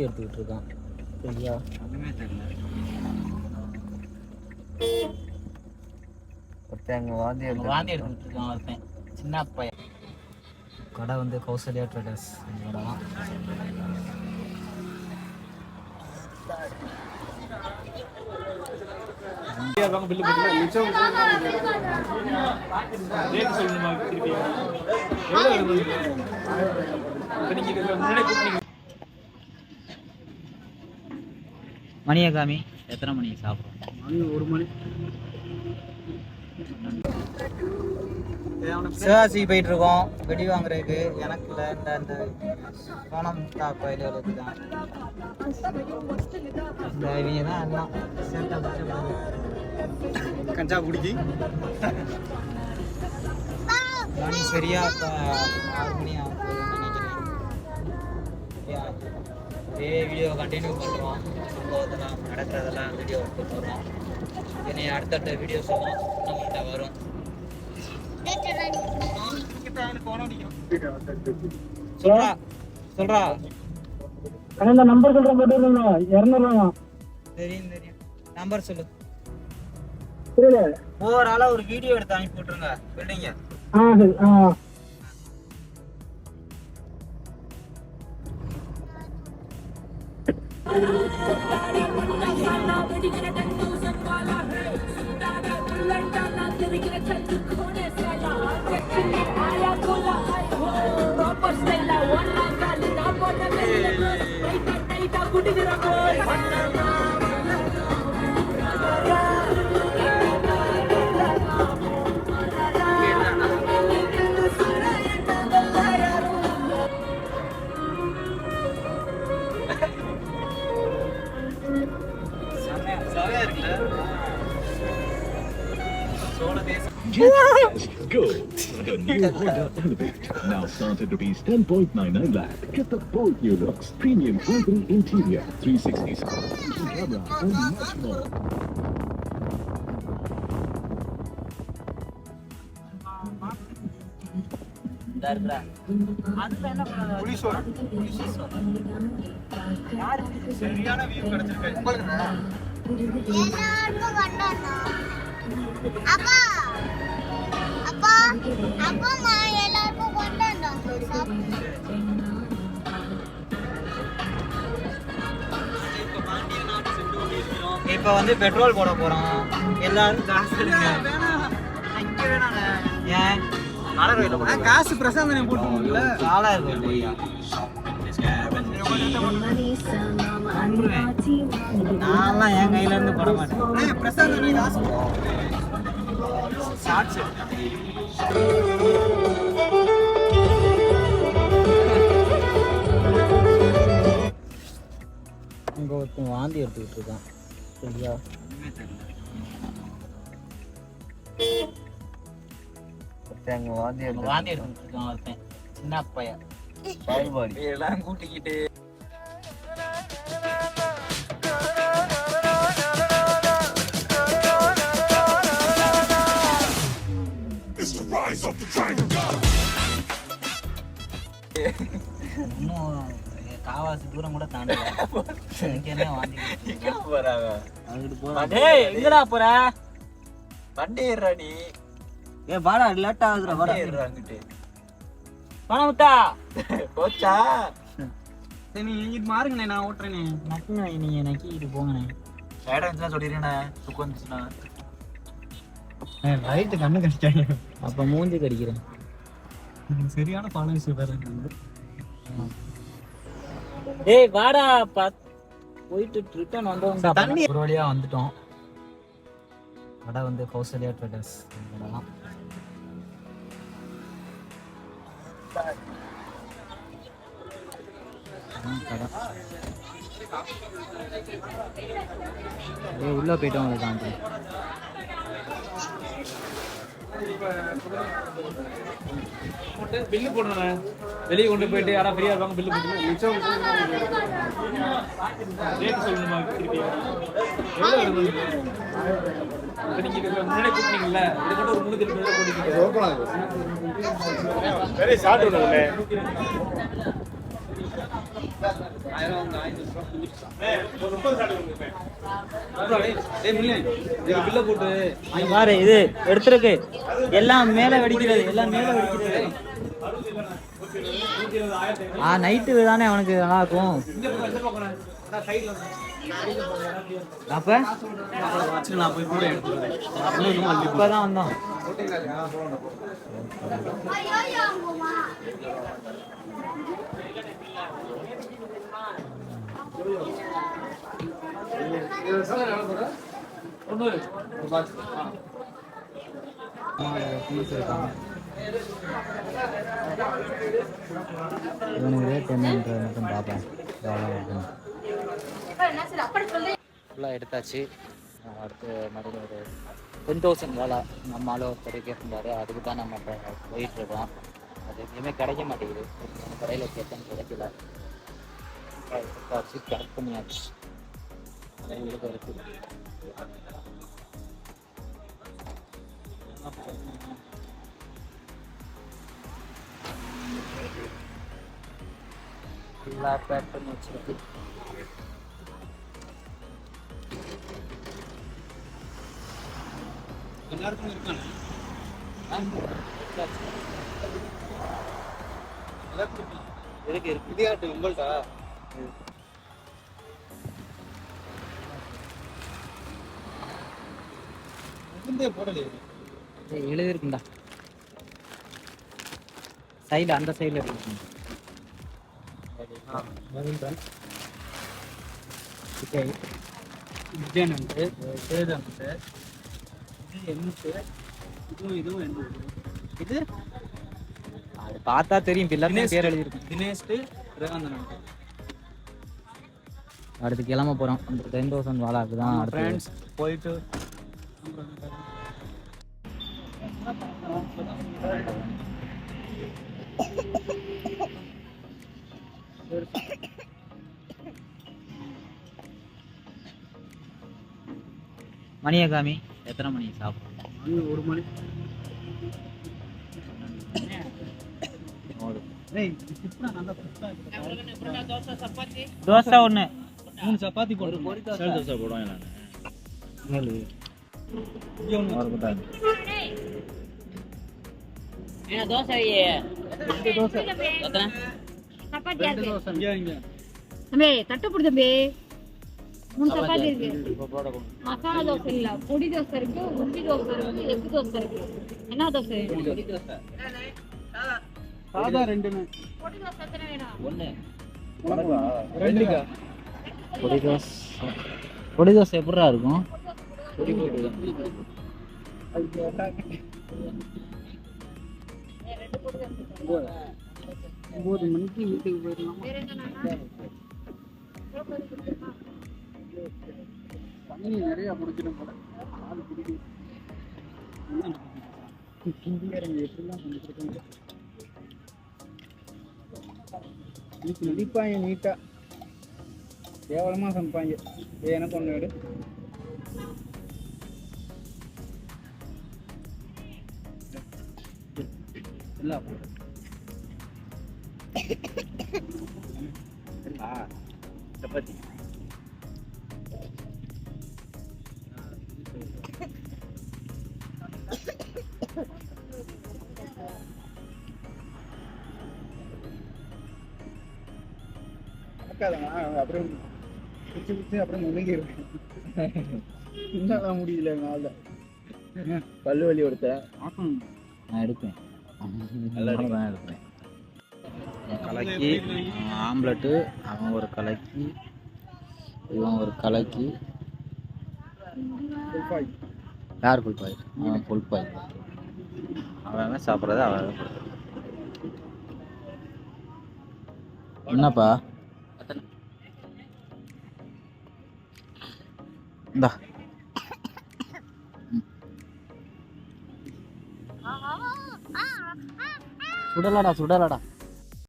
வாந்தி எடுத்துக்கிட்டு இருக்கான். சரியா? ஒண்ணுமே தெரியல ஒருத்தங்க வாந்தி அங்க வாந்தி எடுத்துக்கிட்டு இருக்கான் ஒருத்தன். சின்ன பையன் கடை வந்து கௌசல்யா ட்ரேடர்ஸ் கடை தான். மணியை காமி எத்தனை மணிக்கு சாப்பிட்றோம்? ஒரு மணி. சிவாசி போயிட்டு இருக்கோம் வெடி வாங்குறதுக்கு. எனக்கு இல்லை இந்த இந்த சோனம் கோயிலுக்கு தான். இந்த இவங்க தான் எல்லாம். பிடிச்சி கஞ்சா குடிக்கி. மணி சரியா இப்போ ஆறு மணி ஆக போகுதுன்னு நினைக்கிறேன் சரியா இதே வீடியோ கண்டினியூ பண்ணுறோம் சம்பவத்தெல்லாம் நடக்கிறதெல்லாம் வீடியோ எடுத்து போகிறோம் இனி அடுத்தடுத்த வீடியோஸ் எல்லாம் நம்மள்கிட்ட வரும். சொல்றா சொல்றா. அண்ணா இந்த நம்பர் சொல்றேன் போட்டுருந்தா இரநூறுவா தெரியும் தெரியும். நம்பர் சொல்லு. புரியல. ஆளா ஒரு வீடியோ எடுத்து அனுப்பி விட்டுருங்க. பில்டிங்க ஆ ஆ. செமையா சோழ தேசம் Go! The new Honda Elevate. Now started rupees 10.99 lakh. Get the bold new looks, premium quality interior, 360 camera, and much more. இதா இருக்குடா அதுல என்ன புலிசோர் புலிசோர் யாரு சரியான வியூ கிடைச்சிருக்கு உங்களுக்கு எல்லாருக்கும் கொண்டாடணும் அப்பா அப்பா அப்பா நான் எல்லாருக்கும் கொண்டாடணும் இப்போ வந்து பெட்ரோல் போட போறோம். எல்லாரும் காசு எடுங்க. இங்க வேணாண்ணே ஏன்? காசு பிரசாந்தனை போட்டுருக்கீங்களா காலா இருக்கு போய்யா நான்லாம் என் கையில இருந்து போட மாட்டேன். பிரசாந்தனை காசு இங்க ஒருத்தன் வாந்தி எடுத்துக்கிட்டு இருக்கான். சரியா? ஒருத்தங்க வாந்தி வாந்தி எடுத்துக்கிட்டு இருக்கான் ஒருத்தன். சின்ன பையன். பாகுபாடி எல்லாம் கூட்டிக்கிட்டு இன்னும் காவாசி தூரம் கூட தாண்டல. எனக்கு என்ன வாந்தி எங்க போறாங்க? அங்கிட்டு டேய் எங்கடா போற? வண்டி ஏறுறா நீ. ஏ வாடா லேட் ஆகுதுடா வாடா. ஏறுறா அங்கிட்டு. பணம் விட்டா போச்சா? சரி நீ இங்கிட்டு மாறுங்கண்ணே நான் ஓட்டுறேனே. நக்குங்க நீங்க நக்கிட்டு போங்கண்ணே. இடம் இருந்துச்சுன்னா சொல்லிடுறேண்ணே. துக்கம் வந்துச்சுன்னா. ரைட்டு கண்ணு கடிக்காங்க அப்ப மூஞ்சி கடிக்கிறேன். சரியான ஃபாலோவர்ஸ் வேற டேய் வாடா பத் போயிட்டு ரிட்டர்ன் வந்தவங்க தண்ணி- ஒரு வழியா வந்துட்டோம். கடை வந்து கௌசல்யா ட்ரேடர்ஸ் கடை ஏய் உள்ள போயிட்டோம் தாண்டி பில்லு போடணும் வெளியே கொண்டு போயிட்டு யாரா ஃப்ரீயா இருப்பாங்க பில்லு போட்டு மிச்சம் ரேட் சொல்லணுமா திருப்பி எவ்வளோ வருது? இப்ப நீங்க இதுக்கு முன்னாடி கூப்பிட்டீங்கல்ல இது ஒரு மூணு திருப்பி போட்டுக்கிட்டு. பாரு இது எடுத்துருக்கு. எல்லாம் மேல வெடிக்கிறது எல்லாம் மேல வெடிக்கிறது. ஆ நைட்டு தானே அவனுக்கு நல்லா இருக்கும். இங்க போய் அப்ப இவனுக்கு ரேட் என்னன்றது மட்டும் பார்ப்பேன் ஃபுல்லாக எடுத்தாச்சு. அடுத்து மறுபடியும் ஒரு டென் தௌசண்ட் வேலை. நம்ம ஆளு ஒருத்தர் கேட்டிருந்தாரு. அதுக்கு தான் நம்ம போயிட்டு இருக்கோம் அது எதுவுமே கிடைக்க மாட்டேங்குது. கடையில் கேட்டேன் கிடைக்கல. எடுத்தாச்சு கரெக்ட் பண்ணியாச்சு. இது இருக்கு ஃபுல்லாக பேக் பண்ணி வச்சிருக்கு எல்லாருக்கும் இருக்கானே? இருக்கு இருக்கு? இடியாட்டு உங்கள்கிட்ட இருந்தே போடலையே. எழுதிருக்குண்டா சைடில் அந்த சைடில் இருக்கு இது எண்ணுட்டு இதுவும் இதுவும் எண்ணூறு இது? அது பார்த்தா தெரியும் தினேஷ் பேர் எழுதிருக்கு தினேஷ்டு ரேகாந்தனன் அடுத்து கிளம்ப போகிறோம் டென் தௌசண்ட் வாலாக்கு தான் அடுத்து ஃப்ரெண்ட்ஸ் போயிட்டு மணியை காமி எத்தனை மணி சாப்பிடும் ஒரு மணி. தோசை ஒன்று மூணு சப்பாத்தி போட்டு பொரி தோசை சப்பாத்தியா இருக்கு. இங்க இங்க. தம்பி தட்டு போடு தம்பி. மூணு சப்பாத்தி இருக்கு. மசாலா தோசை இல்ல. பொடி தோசை இருக்கு உருளி தோசை இருக்கு எக்கு தோசை இருக்கு. என்ன தோசை? வேணும் சாதா பொடி தோசை எத்தனை வேணும்? ரெண்டுக்கா? பொடி தோசை. பொடி தோசை எப்படிடா இருக்கும்? ஒன்பது மணிக்கு வீட்டுக்கு போயிடலாம் வேற என்ன தண்ணி நிறைய குடிச்சிடும் போல ஆள் குடிக்கும் கிண்டிக்காரங்க எப்படிலாம் பண்ணிருக்காங்க நடிப்பாங்க நீட்டாக கேவலமாக சமைப்பாங்க ஏ எனக்கு ஒன்று எடு இல்ல சப்பாத்தி அப்படியே பிச்சு பிச்சு அப்படியே முழுங்கிருக்கு என்னால முடியல என்னால பல்லு வலி ஒருத்த நான் எடுப்பேன். தான் எடுப்பேன் கலக்கி ஆம்லெட்டு அவன் ஒரு கலக்கி இவன் ஒரு கலக்கி. யார் ஃபுல்பாய் அவன் ஃபுல்பாய் அவன் சாப்பிட்றது? அவன் என்னப்பா? இந்தா. சுடலடா சுடலடா